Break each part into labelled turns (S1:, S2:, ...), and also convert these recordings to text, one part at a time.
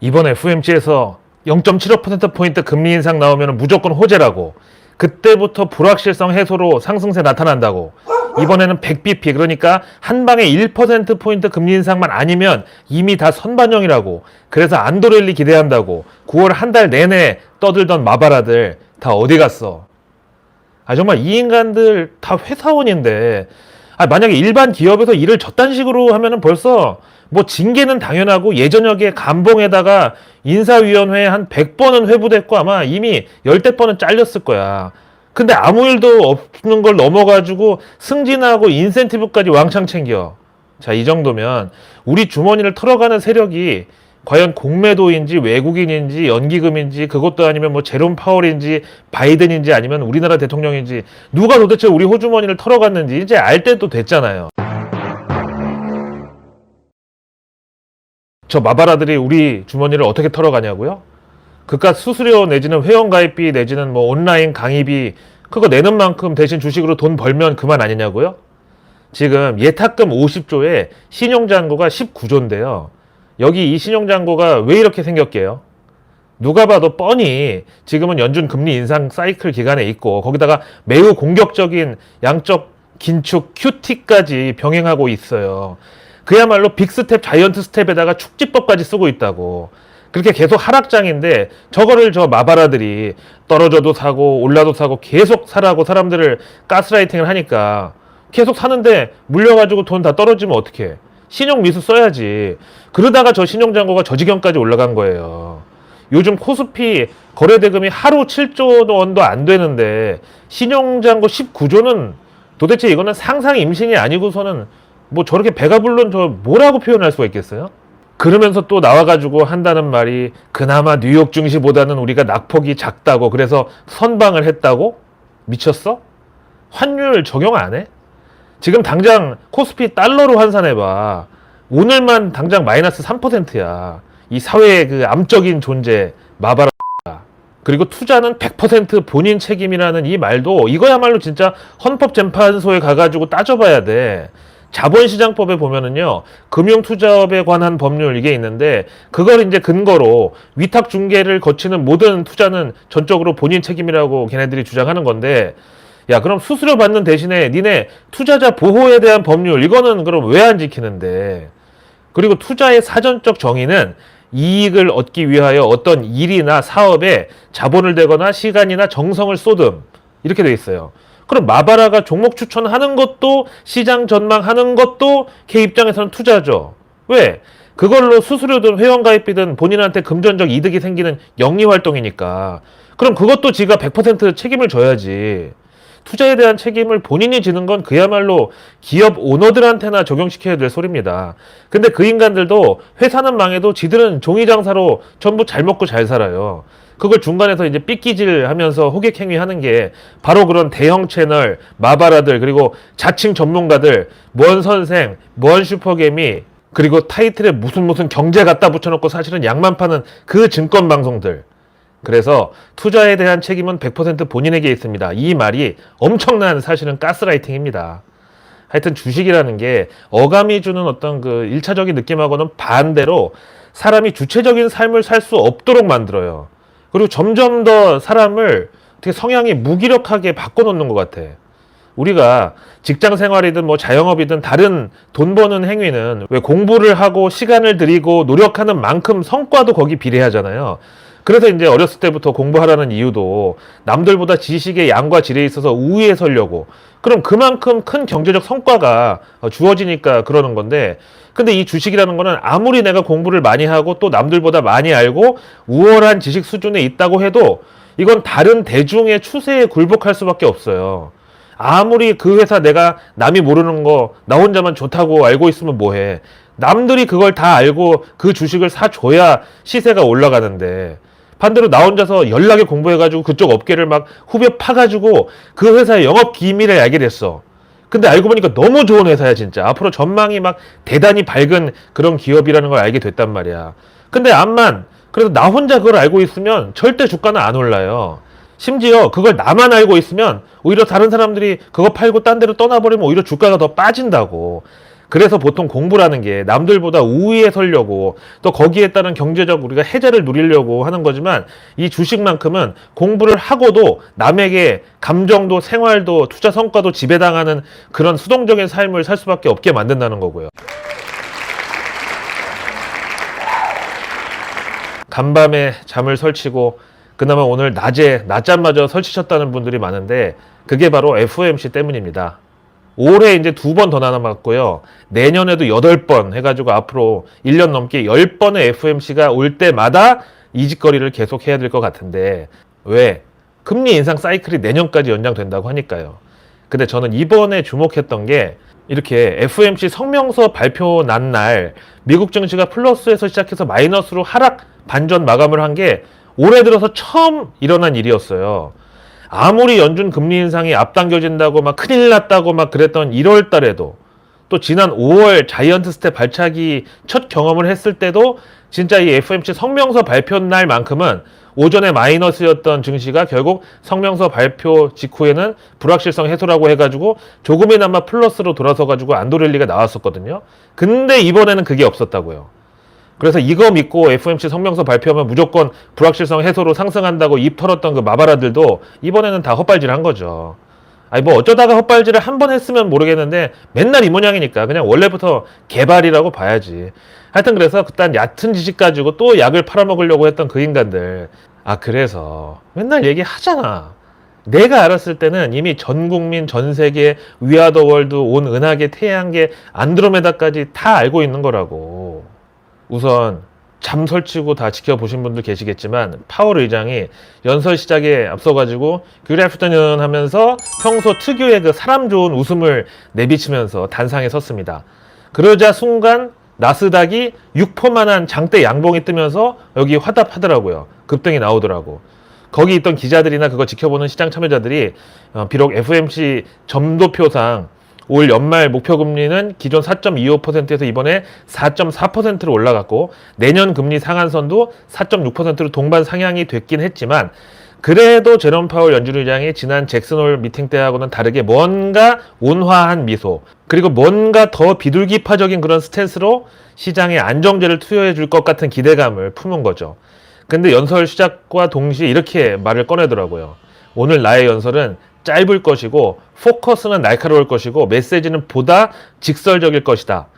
S1: 이번 FOMC에서 0.75%포인트 금리 인상 나오면 무조건 호재라고. 그때부터 불확실성 해소로 상승세 나타난다고. 이번에는 100bp 그러니까 한 방에 1%포인트 금리 인상만 아니면 이미 다 선반영이라고. 그래서 안도렐리 기대한다고. 9월 한 달 내내 떠들던 마바라들 다 어디 갔어? 아 정말 이 인간들 다 회사원인데 아 만약에 일반 기업에서 일을 저딴 식으로 하면은 벌써 뭐 징계는 당연하고 예전역에 감봉에다가 인사위원회에 한 100번은 회부됐고 아마 이미 열대 번은 잘렸을 거야. 근데 아무 일도 없는 걸 넘어가지고 승진하고 인센티브까지 왕창 챙겨. 자, 이 정도면 우리 주머니를 털어가는 세력이 과연 공매도인지 외국인인지 연기금인지 그것도 아니면 뭐 제롬 파월인지 바이든인지 아니면 우리나라 대통령인지 누가 도대체 우리 호주머니를 털어갔는지 이제 알 때도 됐잖아요. 저 마바라들이 우리 주머니를 어떻게 털어가냐고요? 그깟 수수료 내지는 회원가입비 내지는 뭐 온라인 강의비 그거 내는 만큼 대신 주식으로 돈 벌면 그만 아니냐고요? 지금 예탁금 50조에 신용잔고가 19조인데요. 여기 이 신용잔고가 왜 이렇게 생겼게요? 누가 봐도 뻔히 지금은 연준 금리 인상 사이클 기간에 있고 거기다가 매우 공격적인 양적 긴축 QT까지 병행하고 있어요. 그야말로 빅스텝 자이언트 스텝에다가 축지법까지 쓰고 있다고. 그렇게 계속 하락장인데 저거를 저 마바라들이 떨어져도 사고 올라도 사고 계속 사라고 사람들을 가스라이팅을 하니까 계속 사는데 물려가지고 돈 다 떨어지면 어떡해. 신용 미수 써야지. 그러다가 저 신용잔고가 저 지경까지 올라간 거예요. 요즘 코스피 거래대금이 하루 7조 원도 안 되는데 신용잔고 19조는 도대체 이거는 상상 임신이 아니고서는 뭐 저렇게 배가 불른 저 뭐라고 표현할 수가 있겠어요? 그러면서 또 나와가지고 한다는 말이 그나마 뉴욕 증시보다는 우리가 낙폭이 작다고 그래서 선방을 했다고? 미쳤어? 환율 적용 안 해? 지금 당장 코스피 달러로 환산해봐. 오늘만 당장 마이너스 3%야. 이 사회의 그 암적인 존재, 마바라. 그리고 투자는 100% 본인 책임이라는 이 말도 이거야말로 진짜 헌법재판소에 가가지고 따져봐야 돼. 자본시장법에 보면은요, 금융투자업에 관한 법률 이게 있는데, 그걸 이제 근거로 위탁 중개를 거치는 모든 투자는 전적으로 본인 책임이라고 걔네들이 주장하는 건데, 야, 그럼 수수료 받는 대신에 니네 투자자 보호에 대한 법률, 이거는 그럼 왜 안 지키는데? 그리고 투자의 사전적 정의는 이익을 얻기 위하여 어떤 일이나 사업에 자본을 대거나 시간이나 정성을 쏟음. 이렇게 돼 있어요. 그럼 마바라가 종목 추천하는 것도 시장 전망하는 것도 걔 입장에서는 투자죠. 왜? 그걸로 수수료든 회원가입비든 본인한테 금전적 이득이 생기는 영리 활동이니까. 그럼 그것도 지가 100% 책임을 져야지. 투자에 대한 책임을 본인이 지는 건 그야말로 기업 오너들한테나 적용시켜야 될 소리입니다. 근데 그 인간들도 회사는 망해도 지들은 종이 장사로 전부 잘 먹고 잘 살아요. 그걸 중간에서 이제 삐끼질 하면서 호객 행위 하는 게 바로 그런 대형 채널, 마바라들, 그리고 자칭 전문가들, 뭔 선생, 뭔 슈퍼개미, 그리고 타이틀에 무슨 무슨 경제 갖다 붙여놓고 사실은 양만 파는 그 증권 방송들. 그래서 투자에 대한 책임은 100% 본인에게 있습니다. 이 말이 엄청난 사실은 가스라이팅입니다. 하여튼 주식이라는 게 어감이 주는 어떤 그 일차적인 느낌하고는 반대로 사람이 주체적인 삶을 살 수 없도록 만들어요. 그리고 점점 더 사람을 되게 성향이 무기력하게 바꿔놓는 것 같아. 우리가 직장 생활이든 뭐 자영업이든 다른 돈 버는 행위는 왜 공부를 하고 시간을 들이고 노력하는 만큼 성과도 거기 비례하잖아요. 그래서 이제 어렸을 때부터 공부하라는 이유도 남들보다 지식의 양과 질에 있어서 우위에 서려고 그럼 그만큼 큰 경제적 성과가 어, 주어지니까 그러는 건데 근데 이 주식이라는 거는 아무리 내가 공부를 많이 하고 또 남들보다 많이 알고 우월한 지식 수준에 있다고 해도 이건 다른 대중의 추세에 굴복할 수밖에 없어요. 아무리 그 회사 내가 남이 모르는 거 나 혼자만 좋다고 알고 있으면 뭐해. 남들이 그걸 다 알고 그 주식을 사줘야 시세가 올라가는데 반대로 나 혼자서 연락에 공부해가지고 그쪽 업계를 막 후벼 파가지고 그 회사의 영업 기밀을 알게 됐어. 근데 알고 보니까 너무 좋은 회사야 진짜. 앞으로 전망이 막 대단히 밝은 그런 기업이라는 걸 알게 됐단 말이야. 근데 암만 그래도 나 혼자 그걸 알고 있으면 절대 주가는 안 올라요. 심지어 그걸 나만 알고 있으면 오히려 다른 사람들이 그거 팔고 딴 데로 떠나버리면 오히려 주가가 더 빠진다고. 그래서 보통 공부라는 게 남들보다 우위에 서려고 또 거기에 따른 경제적 우리가 혜자를 누리려고 하는 거지만 이 주식만큼은 공부를 하고도 남에게 감정도 생활도 투자 성과도 지배당하는 그런 수동적인 삶을 살 수밖에 없게 만든다는 거고요. 간밤에 잠을 설치고 그나마 오늘 낮에 낮잠마저 설치셨다는 분들이 많은데 그게 바로 FOMC 때문입니다. 올해 이제 두 번 더 남았고요. 내년에도 여덟 번 해가지고 앞으로 1년 넘게 10번의 FOMC가 올 때마다 이 짓거리를 계속 해야 될 것 같은데 왜? 금리 인상 사이클이 내년까지 연장된다고 하니까요. 근데 저는 이번에 주목했던 게 이렇게 FOMC 성명서 발표 난 날 미국 증시가 플러스에서 시작해서 마이너스로 하락 반전 마감을 한 게 올해 들어서 처음 일어난 일이었어요. 아무리 연준 금리 인상이 앞당겨진다고 막 큰일 났다고 막 그랬던 1월 달에도 또 지난 5월 자이언트 스텝 발차기 첫 경험을 했을 때도 진짜 이 FMC 성명서 발표 날만큼은 오전에 마이너스였던 증시가 결국 성명서 발표 직후에는 불확실성 해소라고 해가지고 조금이나마 플러스로 돌아서 가지고 안도렐리가 나왔었거든요. 근데 이번에는 그게 없었다고요. 그래서 이거 믿고 FOMC 성명서 발표하면 무조건 불확실성 해소로 상승한다고 입 털었던 그 마바라들도 이번에는 다 헛발질 한 거죠. 아니 뭐 어쩌다가 헛발질을 한 번 했으면 모르겠는데 맨날 이 모양이니까 그냥 원래부터 개발이라고 봐야지. 하여튼 그래서 그딴 얕은 지식 가지고 또 약을 팔아먹으려고 했던 그 인간들. 아 그래서 맨날 얘기하잖아. 내가 알았을 때는 이미 전 국민, 전 세계, 위아더 월드, 온 은하계, 태양계, 안드로메다까지 다 알고 있는 거라고. 우선 잠 설치고 다 지켜보신 분들 계시겠지만 파월 의장이 연설 시작에 앞서가지고 그래프터는 하면서 평소 특유의 그 사람 좋은 웃음을 내비치면서 단상에 섰습니다. 그러자 순간 나스닥이 6%만한 장대 양봉이 뜨면서 여기 화답하더라고요. 급등이 나오더라고. 거기 있던 기자들이나 그거 지켜보는 시장 참여자들이 어, 비록 FMC 점도표상 올 연말 목표 금리는 기존 4.25%에서 이번에 4.4%로 올라갔고 내년 금리 상한선도 4.6%로 동반 상향이 됐긴 했지만 그래도 제롬 파월 연준 의장이 지난 잭슨홀 미팅 때하고는 다르게 뭔가 온화한 미소 그리고 뭔가 더 비둘기파적인 그런 스탠스로 시장에 안정제를 투여해 줄 것 같은 기대감을 품은 거죠. 근데 연설 시작과 동시에 이렇게 말을 꺼내더라고요. 오늘 나의 연설은 짧을 것이고 포커스는 날카로울 것이고 메시지는 보다 직설적일 것이다.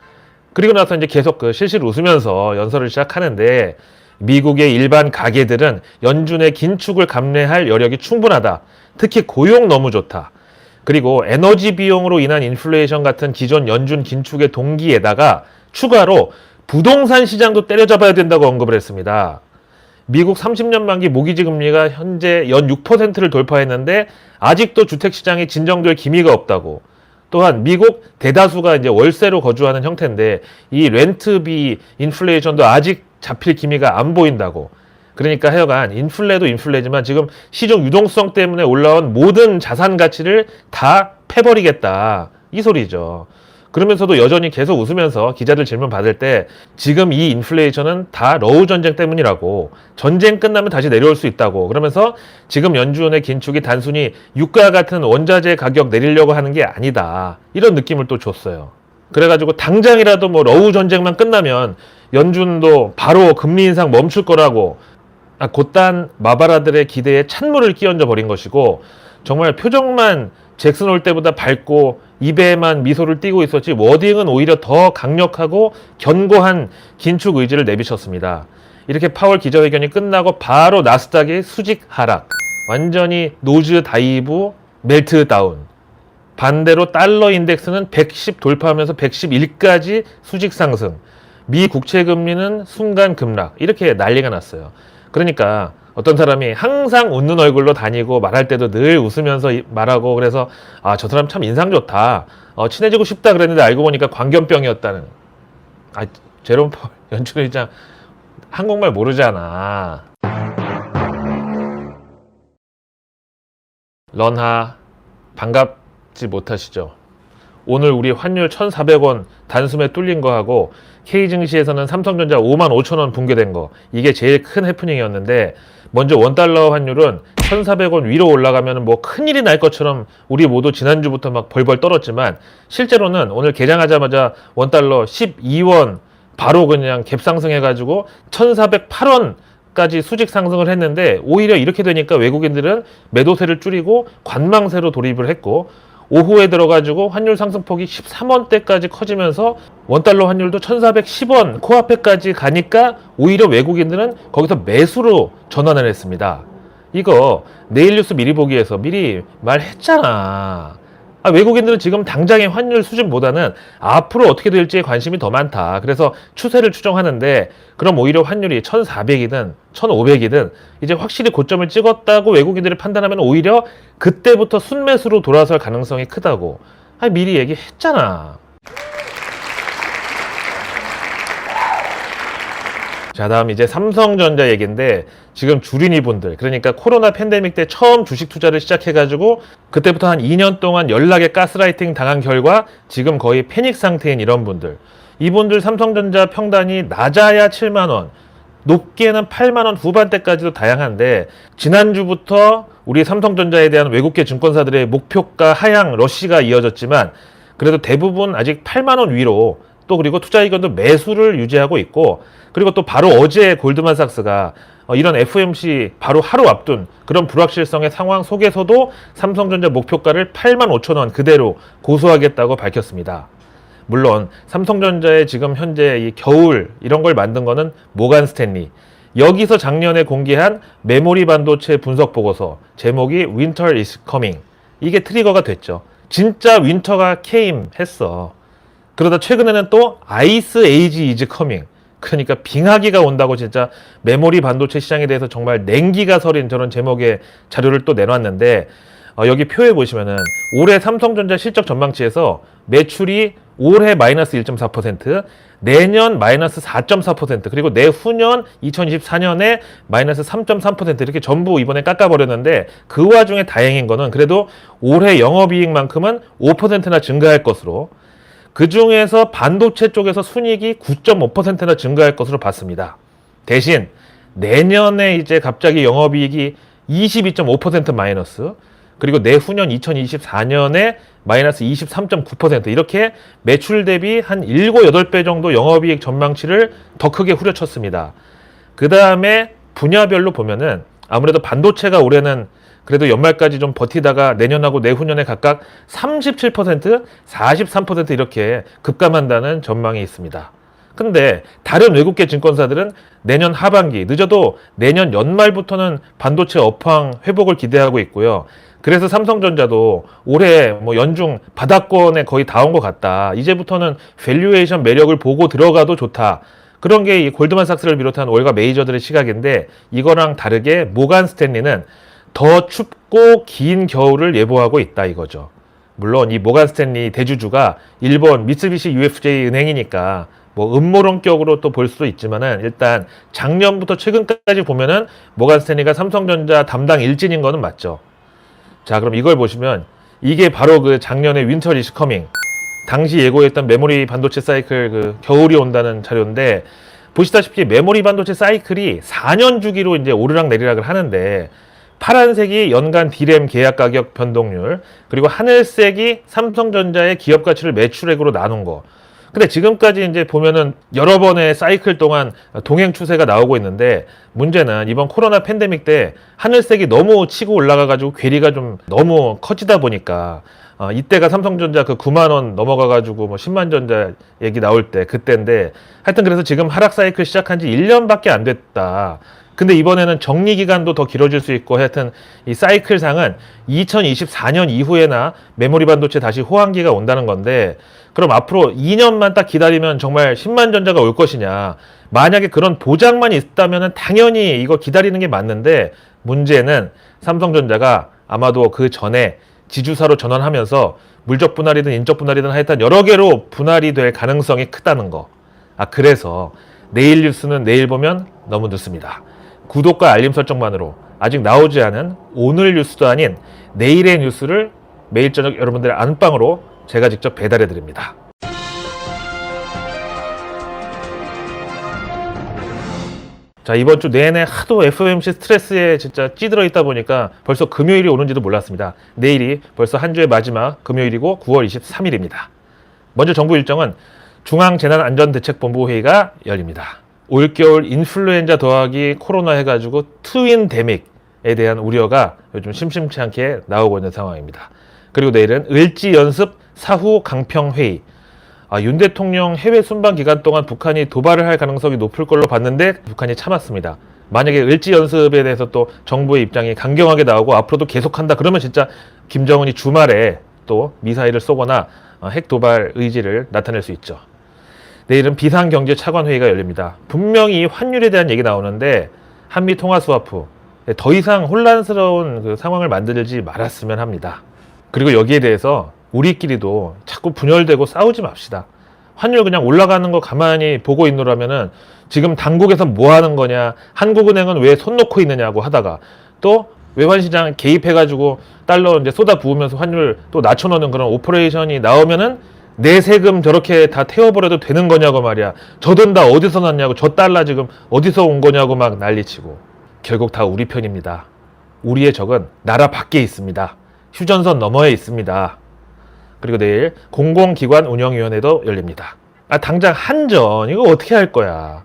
S1: 그리고 나서 이제 계속 그 실실 웃으면서 연설을 시작하는데 미국의 일반 가게들은 연준의 긴축을 감내할 여력이 충분하다. 특히 고용 너무 좋다. 그리고 에너지 비용으로 인한 인플레이션 같은 기존 연준 긴축의 동기에다가 추가로 부동산 시장도 때려잡아야 된다고 언급을 했습니다. 미국 30년 만기 모기지 금리가 현재 연 6%를 돌파했는데 아직도 주택 시장이 진정될 기미가 없다고. 또한 미국 대다수가 이제 월세로 거주하는 형태인데 이 렌트비 인플레이션도 아직 잡힐 기미가 안 보인다고. 그러니까 하여간 인플레도 인플레지만 지금 시중 유동성 때문에 올라온 모든 자산 가치를 다 패버리겠다. 이 소리죠. 그러면서도 여전히 계속 웃으면서 기자들 질문 받을 때 지금 이 인플레이션은 다 러우 전쟁 때문이라고 전쟁 끝나면 다시 내려올 수 있다고 그러면서 지금 연준의 긴축이 단순히 유가 같은 원자재 가격 내리려고 하는 게 아니다 이런 느낌을 또 줬어요. 그래가지고 당장이라도 뭐 러우 전쟁만 끝나면 연준도 바로 금리 인상 멈출 거라고 아, 곧단 마바라들의 기대에 찬물을 끼얹어 버린 것이고 정말 표정만 잭슨 올 때보다 밝고 입에만 미소를 띠고 있었지 워딩은 오히려 더 강력하고 견고한 긴축 의지를 내비쳤습니다. 이렇게 파월 기자회견이 끝나고 바로 나스닥이 수직 하락, 완전히 노즈 다이브 멜트 다운. 반대로 달러 인덱스는 110 돌파하면서 111까지 수직 상승. 미 국채 금리는 순간 급락. 이렇게 난리가 났어요. 그러니까 어떤 사람이 항상 웃는 얼굴로 다니고 말할 때도 늘 웃으면서 이- 말하고 그래서 아 저 사람 참 인상 좋다. 어, 친해지고 싶다 그랬는데 알고 보니까 광견병이었다는. 아 제롬 펄 연준 의장 한국말 모르잖아. 런하 반갑지 못하시죠? 오늘 우리 환율 1,400원 단숨에 뚫린 거하고 K 증시에서는 삼성전자 5만 5천 원 붕괴된 거. 이게 제일 큰 해프닝이었는데 먼저 원달러 환율은 1,400원 위로 올라가면 뭐 큰일이 날 것처럼 우리 모두 지난주부터 막 벌벌 떨었지만 실제로는 오늘 개장하자마자 원달러 12원 바로 그냥 갭 상승해가지고 1,408원 까지 수직 상승을 했는데 오히려 이렇게 되니까 외국인들은 매도세를 줄이고 관망세로 돌입을 했고 오후에 들어가지고 환율 상승폭이 13원대까지 커지면서 원달러 환율도 1410원 코앞에까지 가니까 오히려 외국인들은 거기서 매수로 전환을 했습니다. 이거 내일 뉴스 미리 보기에서 미리 말했잖아. 아, 외국인들은 지금 당장의 환율 수준보다는 앞으로 어떻게 될지에 관심이 더 많다. 그래서 추세를 추정하는데 그럼 오히려 환율이 1,400이든 1,500이든 이제 확실히 고점을 찍었다고 외국인들이 판단하면 오히려 그때부터 순매수로 돌아설 가능성이 크다고. 아, 미리 얘기했잖아. 자, 다음 이제 삼성전자 얘기인데 지금 주린이 분들, 그러니까 코로나 팬데믹 때 처음 주식 투자를 시작해가지고 그때부터 한 2년 동안 연락에 가스라이팅 당한 결과 지금 거의 패닉 상태인 이런 분들. 이분들 삼성전자 평단이 낮아야 7만 원, 높게는 8만 원 후반대까지도 다양한데 지난주부터 우리 삼성전자에 대한 외국계 증권사들의 목표가 하향 러시가 이어졌지만 그래도 대부분 아직 8만 원 위로 또 그리고 투자 의견도 매수를 유지하고 있고 그리고 또 바로 어제 골드만삭스가 어, 이런 FMC 바로 하루 앞둔 그런 불확실성의 상황 속에서도 삼성전자 목표가를 8만 5천 원 그대로 고수하겠다고 밝혔습니다. 물론 삼성전자의 지금 현재 이 겨울 이런 걸 만든 거는 모간 스탠리. 여기서 작년에 공개한 메모리 반도체 분석 보고서 제목이 Winter is coming. 이게 트리거가 됐죠. 진짜 윈터가 came 했어. 그러다 최근에는 또 아이스 에이지 이즈 커밍. 그러니까 빙하기가 온다고 진짜 메모리 반도체 시장에 대해서 정말 냉기가 서린 저런 제목의 자료를 또 내놨는데 어, 여기 표에 보시면은 올해 삼성전자 실적 전망치에서 매출이 올해 마이너스 1.4%, 내년 마이너스 4.4%, 그리고 내후년 2024년에 마이너스 3.3% 이렇게 전부 이번에 깎아버렸는데 그 와중에 다행인 거는 그래도 올해 영업이익만큼은 5%나 증가할 것으로 그 중에서 반도체 쪽에서 순이익이 9.5%나 증가할 것으로 봤습니다. 대신 내년에 이제 갑자기 영업이익이 22.5% 마이너스 그리고 내후년 2024년에 마이너스 23.9% 이렇게 매출 대비 한 7, 8배 정도 영업이익 전망치를 더 크게 후려쳤습니다. 그 다음에 분야별로 보면은 아무래도 반도체가 올해는 그래도 연말까지 좀 버티다가 내년하고 내후년에 각각 37%, 43% 이렇게 급감한다는 전망이 있습니다. 근데 다른 외국계 증권사들은 내년 하반기, 늦어도 내년 연말부터는 반도체 업황 회복을 기대하고 있고요. 그래서 삼성전자도 올해 뭐 연중 바닥권에 거의 다 온 것 같다. 이제부터는 밸류에이션 매력을 보고 들어가도 좋다. 그런 게 이 골드만삭스를 비롯한 월가 메이저들의 시각인데 이거랑 다르게 모간 스탠리는 더 춥고 긴 겨울을 예보하고 있다 이거죠. 물론 이 모간 스탠리 대주주가 일본 미쓰비시 UFJ 은행이니까 뭐 음모론격으로 또 볼 수도 있지만은 일단 작년부터 최근까지 보면은 모간 스탠리가 삼성전자 담당 일진인 거는 맞죠. 자, 그럼 이걸 보시면 이게 바로 그 작년에 윈터 리스 커밍 당시 예고했던 메모리 반도체 사이클 그 겨울이 온다는 자료인데 보시다시피 메모리 반도체 사이클이 4년 주기로 이제 오르락 내리락을 하는데 파란색이 연간 디램 계약 가격 변동률, 그리고 하늘색이 삼성전자의 기업 가치를 매출액으로 나눈 거. 근데 지금까지 이제 보면은 여러 번의 사이클 동안 동행 추세가 나오고 있는데 문제는 이번 코로나 팬데믹 때 하늘색이 너무 치고 올라가가지고 괴리가 좀 너무 커지다 보니까 어, 이때가 삼성전자 그 9만 원 넘어가가지고 뭐 10만 전자 얘기 나올 때 그때인데 하여튼 그래서 지금 하락 사이클 시작한 지 1년밖에 안 됐다. 근데 이번에는 정리 기간도 더 길어질 수 있고 하여튼 이 사이클상은 2024년 이후에나 메모리 반도체 다시 호황기가 온다는 건데 그럼 앞으로 2년만 딱 기다리면 정말 10만 전자가 올 것이냐 만약에 그런 보장만 있다면 당연히 이거 기다리는 게 맞는데 문제는 삼성전자가 아마도 그 전에 지주사로 전환하면서 물적 분할이든 인적 분할이든 하여튼 여러 개로 분할이 될 가능성이 크다는 거. 아 그래서 내일 뉴스는 내일 보면 너무 늦습니다. 구독과 알림 설정만으로 아직 나오지 않은 오늘 뉴스도 아닌 내일의 뉴스를 매일 저녁 여러분들의 안방으로 제가 직접 배달해 드립니다. 자 이번 주 내내 하도 FOMC 스트레스에 진짜 찌들어 있다 보니까 벌써 금요일이 오는지도 몰랐습니다. 내일이 벌써 한 주의 마지막 금요일이고 9월 23일입니다. 먼저 정부 일정은 중앙재난안전대책본부 회의가 열립니다. 올겨울 인플루엔자 더하기 코로나 해가지고 트윈 데믹에 대한 우려가 요즘 심심치 않게 나오고 있는 상황입니다. 그리고 내일은 을지 연습 사후 강평 회의. 아, 윤 대통령 해외 순방 기간 동안 북한이 도발을 할 가능성이 높을 걸로 봤는데 북한이 참았습니다. 만약에 을지 연습에 대해서 또 정부의 입장이 강경하게 나오고 앞으로도 계속한다 그러면 진짜 김정은이 주말에 또 미사일을 쏘거나 어, 핵 도발 의지를 나타낼 수 있죠. 내일은 비상경제 차관 회의가 열립니다. 분명히 환율에 대한 얘기 나오는데 한미 통화 스와프 더 이상 혼란스러운 그 상황을 만들지 말았으면 합니다. 그리고 여기에 대해서 우리끼리도 자꾸 분열되고 싸우지 맙시다. 환율 그냥 올라가는 거 가만히 보고 있노라면은 지금 당국에서 뭐 하는 거냐, 한국은행은 왜 손 놓고 있느냐고 하다가 또 외환시장 개입해가지고 달러 이제 쏟아 부으면서 환율 또 낮춰놓는 그런 오퍼레이션이 나오면은 내 세금 저렇게 다 태워버려도 되는 거냐고 말이야. 저 돈 다 어디서 났냐고, 저 달러 지금 어디서 온 거냐고 막 난리치고. 결국 다 우리 편입니다. 우리의 적은 나라 밖에 있습니다. 휴전선 너머에 있습니다. 그리고 내일 공공기관 운영위원회도 열립니다. 아, 당장 한전, 이거 어떻게 할 거야?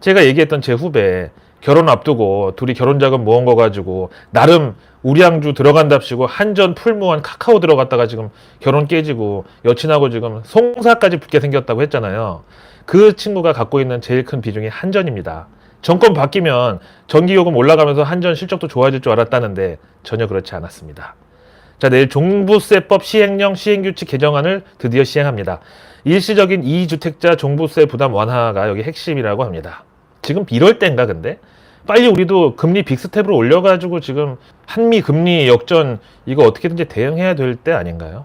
S1: 제가 얘기했던 제 후배, 결혼 앞두고 둘이 결혼 자금 모은 거 가지고 나름 우량주 들어간답시고 한전 풀무원 카카오 들어갔다가 지금 결혼 깨지고 여친하고 지금 송사까지 붙게 생겼다고 했잖아요. 그 친구가 갖고 있는 제일 큰 비중이 한전입니다. 정권 바뀌면 전기요금 올라가면서 한전 실적도 좋아질 줄 알았다는데 전혀 그렇지 않았습니다. 자, 내일 종부세법 시행령 시행규칙 개정안을 드디어 시행합니다. 일시적인 2주택자 종부세 부담 완화가 여기 핵심이라고 합니다. 지금 이럴 땐가 근데? 빨리 우리도 금리 빅스텝으로 올려가지고 지금 한미 금리 역전 이거 어떻게든지 대응해야 될 때 아닌가요?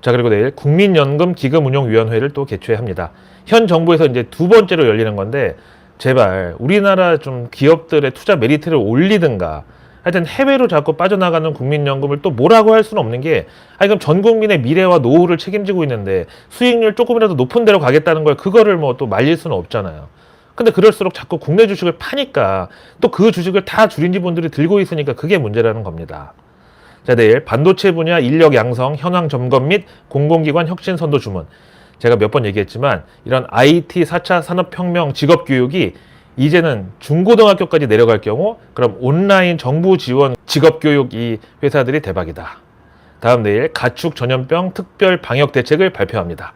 S1: 자 그리고 내일 국민연금 기금운용위원회를 또 개최합니다. 현 정부에서 이제 두 번째로 열리는 건데 제발 우리나라 좀 기업들의 투자 메리트를 올리든가 하여튼 해외로 자꾸 빠져나가는 국민연금을 또 뭐라고 할 수는 없는 게 아니 그럼 전 국민의 미래와 노후를 책임지고 있는데 수익률 조금이라도 높은 데로 가겠다는 걸 그거를 뭐 또 말릴 수는 없잖아요. 근데 그럴수록 자꾸 국내 주식을 파니까 또 그 주식을 다 주린지 분들이 들고 있으니까 그게 문제라는 겁니다. 자, 내일 반도체 분야 인력 양성, 현황 점검 및 공공기관 혁신 선도 주문. 제가 몇 번 얘기했지만 이런 IT 4차 산업혁명 직업 교육이 이제는 중고등학교까지 내려갈 경우 그럼 온라인 정부 지원 직업 교육 이 회사들이 대박이다. 다음 내일 가축 전염병 특별 방역 대책을 발표합니다.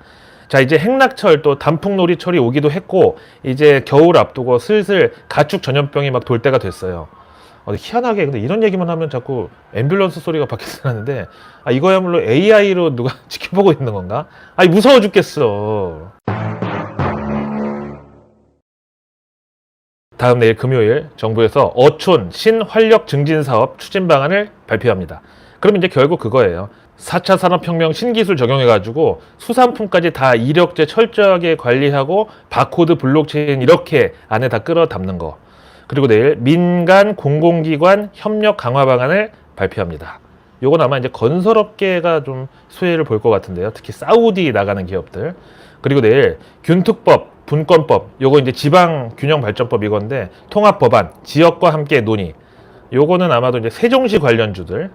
S1: 자 이제 행락철 또 단풍놀이철이 오기도 했고 이제 겨울 앞두고 슬슬 가축 전염병이 막 돌 때가 됐어요. 어, 희한하게 근데 이런 얘기만 하면 자꾸 앰뷸런스 소리가 밖에서 나는데 아 이거야말로 AI로 누가 지켜보고 있는 건가? 아니 무서워 죽겠어. 다음 내일 금요일 정부에서 어촌 신활력 증진 사업 추진 방안을 발표합니다. 그럼 이제 결국 그거예요. 4차 산업혁명 신기술 적용해가지고 수산품까지 다 이력제 철저하게 관리하고 바코드 블록체인 이렇게 안에 다 끌어 담는 거. 그리고 내일 민간 공공기관 협력 강화 방안을 발표합니다. 요건 아마 이제 건설업계가 좀 수혜를 볼 것 같은데요. 특히 사우디 나가는 기업들. 그리고 내일 균특법, 분권법, 요거 이제 지방 균형 발전법 이건데 통합 법안, 지역과 함께 논의. 요거는 아마도 이제 세종시 관련주들.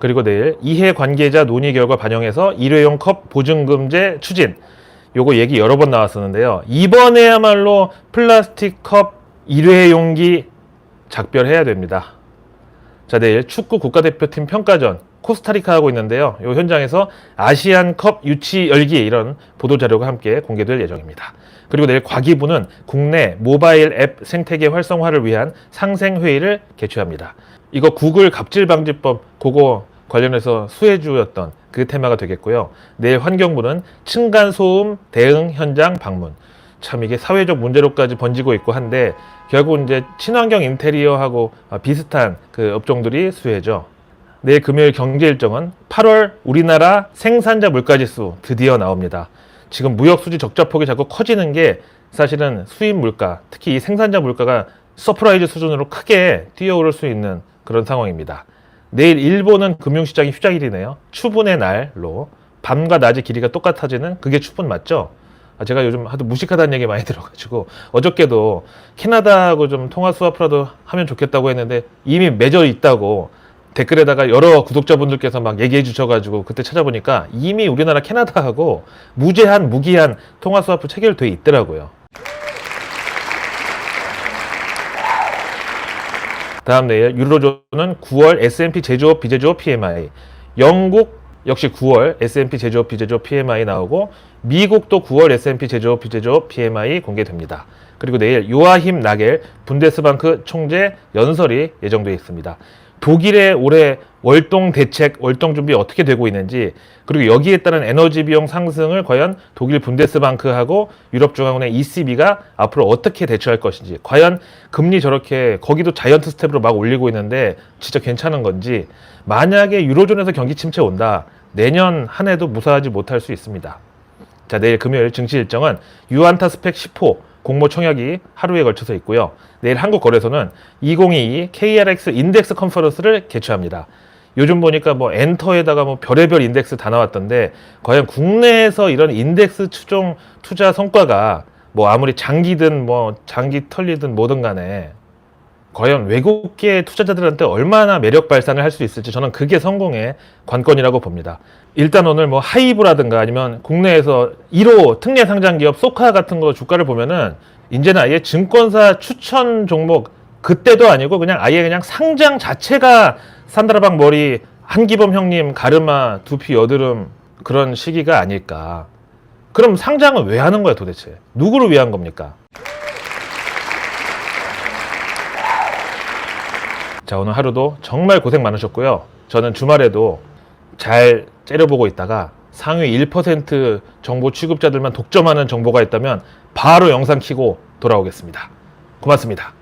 S1: 그리고 내일 이해 관계자 논의 결과 반영해서 일회용 컵 보증금제 추진. 요거 얘기 여러 번 나왔었는데요. 이번에야말로 플라스틱 컵 일회용기 작별해야 됩니다. 자, 내일 축구 국가대표팀 평가전 코스타리카 하고 있는데요. 이 현장에서 아시안컵 유치 열기 이런 보도 자료가 함께 공개될 예정입니다. 그리고 내일 과기부는 국내 모바일 앱 생태계 활성화를 위한 상생 회의를 개최합니다. 이거 구글 갑질 방지법 그거 관련해서 수혜주였던 그 테마가 되겠고요. 내일 환경부는 층간 소음 대응 현장 방문. 참 이게 사회적 문제로까지 번지고 있고 한데 결국 이제 친환경 인테리어하고 비슷한 그 업종들이 수혜죠. 내일 금요일 경제 일정은 8월 우리나라 생산자 물가지수 드디어 나옵니다. 지금 무역 수지 적자폭이 자꾸 커지는 게 사실은 수입 물가, 특히 이 생산자 물가가 서프라이즈 수준으로 크게 뛰어오를 수 있는 그런 상황입니다. 내일 일본은 금융시장이 휴장일이네요. 추분의 날로 밤과 낮의 길이가 똑같아지는 그게 추분 맞죠? 아, 제가 요즘 하도 무식하다는 얘기 많이 들어가지고 어저께도 캐나다하고 좀 통화 수화프라도 하면 좋겠다고 했는데 이미 맺어 있다고 댓글에다가 여러 구독자분들께서 막 얘기해 주셔가지고 그때 찾아보니까 이미 우리나라 캐나다하고 무제한 무기한 통화 수화프 체결돼 있더라고요. 다음 내일 유로존은 9월 S&P 제조업 비제조업 PMI, 영국 역시 9월 S&P 제조업 비제조업 PMI 나오고 미국도 9월 S&P 제조업 비제조업 PMI 공개됩니다. 그리고 내일 요아힘 나겔 분데스방크 총재 연설이 예정되어 있습니다. 독일의 올해 월동 대책, 월동 준비 어떻게 되고 있는지, 그리고 여기에 따른 에너지 비용 상승을 과연 독일 분데스방크하고 유럽중앙은행 ECB가 앞으로 어떻게 대처할 것인지, 과연 금리 저렇게 거기도 자이언트 스텝으로 막 올리고 있는데 진짜 괜찮은 건지, 만약에 유로존에서 경기 침체 온다, 내년 한 해도 무사하지 못할 수 있습니다. 자, 내일 금요일 증시 일정은 유안타 스펙 10호 공모 청약이 하루에 걸쳐서 있고요. 내일 한국거래소는 2022 KRX 인덱스 컨퍼런스를 개최합니다. 요즘 보니까 뭐 엔터에다가 뭐 별의별 인덱스 다 나왔던데 과연 국내에서 이런 인덱스 추종 투자 성과가 뭐 아무리 장기든 뭐 장기 털리든 뭐든 간에 과연 외국계 투자자들한테 얼마나 매력 발산을 할 수 있을지 저는 그게 성공의 관건이라고 봅니다. 일단 오늘 뭐 하이브라든가 아니면 국내에서 1호 특례 상장 기업 소카 같은 거 주가를 보면은 이제는 아예 증권사 추천 종목 그때도 아니고 그냥 아예 그냥 상장 자체가 산다라박 머리 한기범 형님 가르마 두피 여드름 그런 시기가 아닐까. 그럼 상장은 왜 하는 거야 도대체? 누구를 위한 겁니까? 자, 오늘 하루도 정말 고생 많으셨고요. 저는 주말에도 잘 째려보고 있다가 상위 1% 정보 취급자들만 독점하는 정보가 있다면 바로 영상 키고 돌아오겠습니다. 고맙습니다.